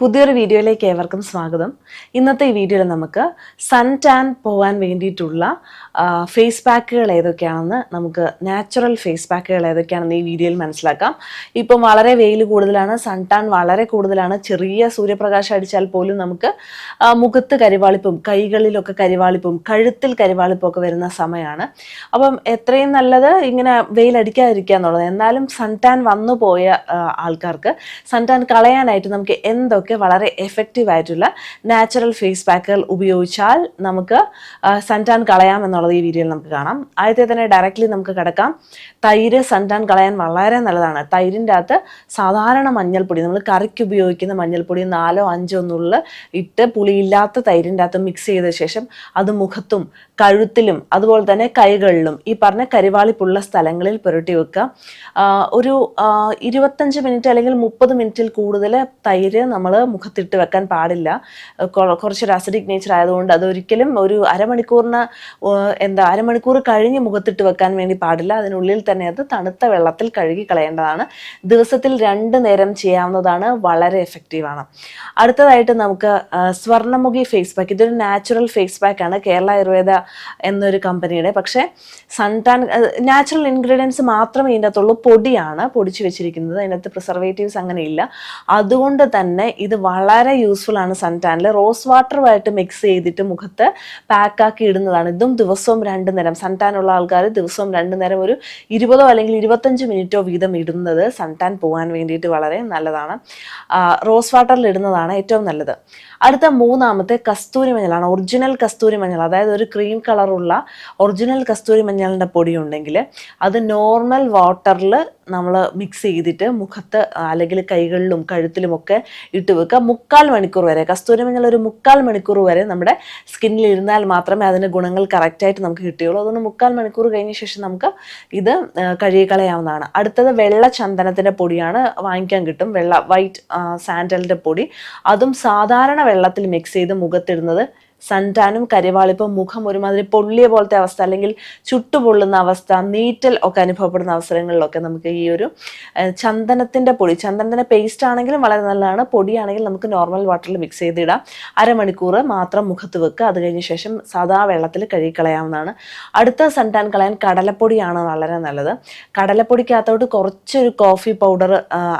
പുതിയൊരു വീഡിയോയിലേക്ക് ഏവർക്കും സ്വാഗതം. ഇന്നത്തെ ഈ വീഡിയോയിൽ നമുക്ക് സൺ ടാൻ പോകാൻ വേണ്ടിയിട്ടുള്ള ഫേസ് പാക്കുകൾ ഏതൊക്കെയാണെന്ന് നമുക്ക് നാച്ചുറൽ ഫേസ് പാക്കുകൾ ഏതൊക്കെയാണെന്ന് ഈ വീഡിയോയിൽ മനസ്സിലാക്കാം. ഇപ്പം വളരെ വെയിൽ കൂടുതലാണ് സൺ ടാൻ വളരെ കൂടുതലാണ്. ചെറിയ സൂര്യപ്രകാശം അടിച്ചാൽ പോലും നമുക്ക് മുഖത്ത് കരിവാളിപ്പും കൈകളിലൊക്കെ കരിവാളിപ്പും കഴുത്തിൽ കരിവാളിപ്പും ഒക്കെ വരുന്ന സമയമാണ്. അപ്പം എത്രയും നല്ലത് ഇങ്ങനെ വെയിൽ അടിക്കാതിരിക്കുക എന്നുള്ളത്. എന്നാലും സൺ ടാൻ വന്നു പോയ ആൾക്കാർക്ക് സൺ ടാൻ കളയാനായിട്ട് നമുക്ക് എന്തൊക്കെ വളരെ എഫക്റ്റീവ് ആയിട്ടുള്ള നാച്ചുറൽ ഫേസ് പാക്കുകൾ ഉപയോഗിച്ചാൽ നമുക്ക് സൺടാൻ കളയാം എന്നുള്ളത് ഈ വീഡിയോയിൽ നമുക്ക് കാണാം. ആദ്യത്തെ തന്നെ ഡയറക്റ്റ്ലി നമുക്ക് കിടക്കാം. തൈര് സൺടാൻ കളയാൻ വളരെ നല്ലതാണ്. തൈരിന്റെ അകത്ത് സാധാരണ മഞ്ഞൾപ്പൊടി നമ്മൾ കറിക്ക് ഉപയോഗിക്കുന്ന മഞ്ഞൾപ്പൊടി നാലോ അഞ്ചോ നുള്ളിൽ ഇട്ട് പുളിയില്ലാത്ത തൈരിന്റെ അകത്ത് മിക്സ് ചെയ്ത ശേഷം അത് മുഖത്തും കഴുത്തിലും അതുപോലെ തന്നെ കൈകളിലും ഈ പറഞ്ഞ കരിവാളിപ്പുള്ള സ്ഥലങ്ങളിൽ പുരട്ടി വെക്കുക. ഒരു ഇരുപത്തഞ്ച് മിനിറ്റ് അല്ലെങ്കിൽ മുപ്പത് മിനിറ്റിൽ കൂടുതൽ തൈര് നമ്മൾ മുഖത്തിട്ട് വെക്കാൻ പാടില്ല. കുറച്ചൊരു അസിഡിക് നേച്ചർ ആയതുകൊണ്ട് അതൊരിക്കലും ഒരു അരമണിക്കൂറിന് എന്താ അരമണിക്കൂർ കഴിഞ്ഞ് മുഖത്തിട്ട് വെക്കാൻ വേണ്ടി പാടില്ല. അതിനുള്ളിൽ തന്നെ അത് തണുത്ത വെള്ളത്തിൽ കഴുകി കളയേണ്ടതാണ്. ദിവസത്തിൽ രണ്ട് നേരം ചെയ്യാവുന്നതാണ് വളരെ എഫക്റ്റീവാണ് അടുത്തതായിട്ട് നമുക്ക് സ്വർണമുഖി ഫേസ് പാക്ക് ഇതൊരു നാച്ചുറൽ ഫേസ് പാക്ക് ആണ്. കേരള ആയുർവേദ എന്നൊരു കമ്പനിയുടെ പക്ഷേ സൺടാൻ നാച്ചുറൽ ഇൻഗ്രീഡിയൻസ് മാത്രമേ ഇതിന്റെ അകത്തുള്ളൂ പൊടിയാണ് പൊടിച്ചു വെച്ചിരിക്കുന്നത്. അതിനകത്ത് പ്രിസർവേറ്റീവ്സ് അങ്ങനെ ഇല്ല. അതുകൊണ്ട് തന്നെ ഇത് വളരെ യൂസ്ഫുൾ ആണ് സൺടാനിൽ റോസ് വാട്ടറുമായിട്ട് മിക്സ് ചെയ്തിട്ട് മുഖത്ത് പാക്കാക്കി ഇടുന്നതാണ്. ഇതും ദിവസവും രണ്ട് നേരം. സൺടാൻ ഉള്ള ആൾക്കാർ ദിവസവും രണ്ട് നേരം ഒരു ഇരുപതോ അല്ലെങ്കിൽ ഇരുപത്തഞ്ച് മിനിറ്റോ വീതം ഇടുന്നത് സൺടാൻ പോകാൻ വേണ്ടിയിട്ട് വളരെ നല്ലതാണ്. റോസ് വാട്ടറിൽ ഇടുന്നതാണ് ഏറ്റവും നല്ലത്. അടുത്ത മൂന്നാമത്തെ കസ്തൂരി മഞ്ഞളാണ്. ഒറിജിനൽ കസ്തൂരി മഞ്ഞൾ അതായത് ഒരു ക്രീം കളറുള്ള ഒറിജിനൽ കസ്തൂരി മഞ്ഞളിന്റെ പൊടി ഉണ്ടെങ്കിൽ അത് നോർമൽ വാട്ടറിൽ നമ്മൾ മിക്സ് ചെയ്തിട്ട് മുഖത്ത് അല്ലെങ്കിൽ കൈകളിലും കഴുത്തിലുമൊക്കെ ഇട്ട് വെക്കുക മുക്കാൽ മണിക്കൂർ വരെ. കസ്തൂരി മഞ്ഞൾ ഒരു മുക്കാൽ മണിക്കൂർ വരെ നമ്മുടെ സ്കിന്നിൽ ഇരുന്നാൽ മാത്രമേ അതിന്റെ ഗുണങ്ങൾ കറക്റ്റായിട്ട് നമുക്ക് കിട്ടുകയുള്ളൂ അതുകൊണ്ട് മുക്കാൽ മണിക്കൂർ കഴിഞ്ഞ ശേഷം നമുക്ക് ഇത് കഴുകിക്കളയാവുന്നതാണ്. അടുത്തത് വെള്ള ചന്ദനത്തിന്റെ പൊടിയാണ് വാങ്ങിക്കാൻ കിട്ടും. വെള്ള വൈറ്റ് സാൻഡലിന്റെ പൊടി. അതും സാധാരണ വെള്ളത്തിൽ മിക്സ് ചെയ്ത് മുഖത്തിടുന്നത് സൺടാനും കരിവാളിപ്പും മുഖം ഒരുമാതിരി പൊള്ളിയ പോലത്തെ അവസ്ഥ അല്ലെങ്കിൽ ചുട്ടുപൊള്ളുന്ന അവസ്ഥ നീറ്റൽ ഒക്കെ അനുഭവപ്പെടുന്ന അവസരങ്ങളിലൊക്കെ നമുക്ക് ഈ ഒരു ചന്ദനത്തിന്റെ പൊടി ചന്ദനത്തിന്റെ പേസ്റ്റ് ആണെങ്കിലും വളരെ നല്ലതാണ്. പൊടിയാണെങ്കിൽ നമുക്ക് നോർമൽ വാട്ടറിൽ മിക്സ് ചെയ്തിടാം. അരമണിക്കൂർ മാത്രം മുഖത്ത് വെക്കുക. അത് കഴിഞ്ഞ ശേഷം സാധാ വെള്ളത്തിൽ കഴുകിക്കളയാവുന്നതാണ്. അടുത്ത സൺടാൻ കളയാൻ കടലപ്പൊടിയാണ് വളരെ നല്ലത്. കടലപ്പൊടിക്കകത്തോട്ട് കുറച്ചൊരു കോഫി പൗഡർ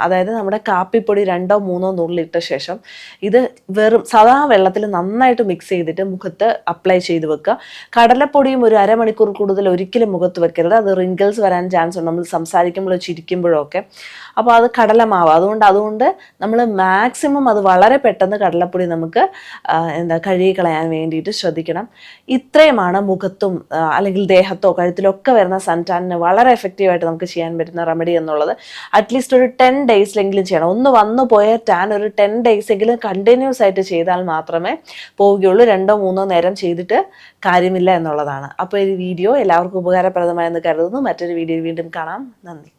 അതായത് നമ്മുടെ കാപ്പിപ്പൊടി രണ്ടോ മൂന്നോ നുള്ളിട്ട ശേഷം ഇത് വെറും സാധാ വെള്ളത്തിൽ നന്നായിട്ട് മിക്സ് ചെയ്തിട്ട് മുഖത്ത് അപ്ലൈ ചെയ്ത് വെക്കുക. കടലപ്പൊടിയും ഒരു അരമണിക്കൂർ കൂടുതൽ ഒരിക്കലും മുഖത്ത് വെക്കരുത്. അത് റിങ്കിൾസ് വരാൻ ചാൻസ് ഉണ്ട്. നമ്മൾ സംസാരിക്കുമ്പോഴോ ചിരിക്കുമ്പോഴോ ഒക്കെ. അപ്പോൾ അത് കടലമാവ്. അതുകൊണ്ട് അതുകൊണ്ട് നമ്മൾ മാക്സിമം അത് വളരെ പെട്ടെന്ന് കടലപ്പൊടി നമുക്ക് എന്താ കഴുകി കളയാൻ വേണ്ടിയിട്ട് ശ്രദ്ധിക്കണം. ഇത്രയുമാണ് മുഖത്തും അല്ലെങ്കിൽ ദേഹത്തോ കഴുത്തിലൊക്കെ വരുന്ന സൺടാനിന് വളരെ എഫക്റ്റീവായിട്ട് നമുക്ക് ചെയ്യാൻ പറ്റുന്ന റെമഡി എന്നുള്ളത്. അറ്റ്ലീസ്റ്റ് ഒരു ടെൻ ഡേയ്സിലെങ്കിലും ചെയ്യണം. ഒന്ന് വന്നു പോയ ടാൻ ഒരു ടെൻ ഡേയ്സ് എങ്കിലും കണ്ടിന്യൂസ് ആയിട്ട് ചെയ്താൽ മാത്രമേ പോവുകയുള്ളൂ. രണ്ടോ മൂന്നോ നേരം ചെയ്തിട്ട് കാര്യമില്ല എന്നുള്ളതാണ്. അപ്പോൾ ഈ വീഡിയോ എല്ലാവർക്കും ഉപകാരപ്രദമായെന്ന് കരുതുന്നു. മറ്റൊരു വീഡിയോയിൽ വീണ്ടും കാണാം. നന്ദി.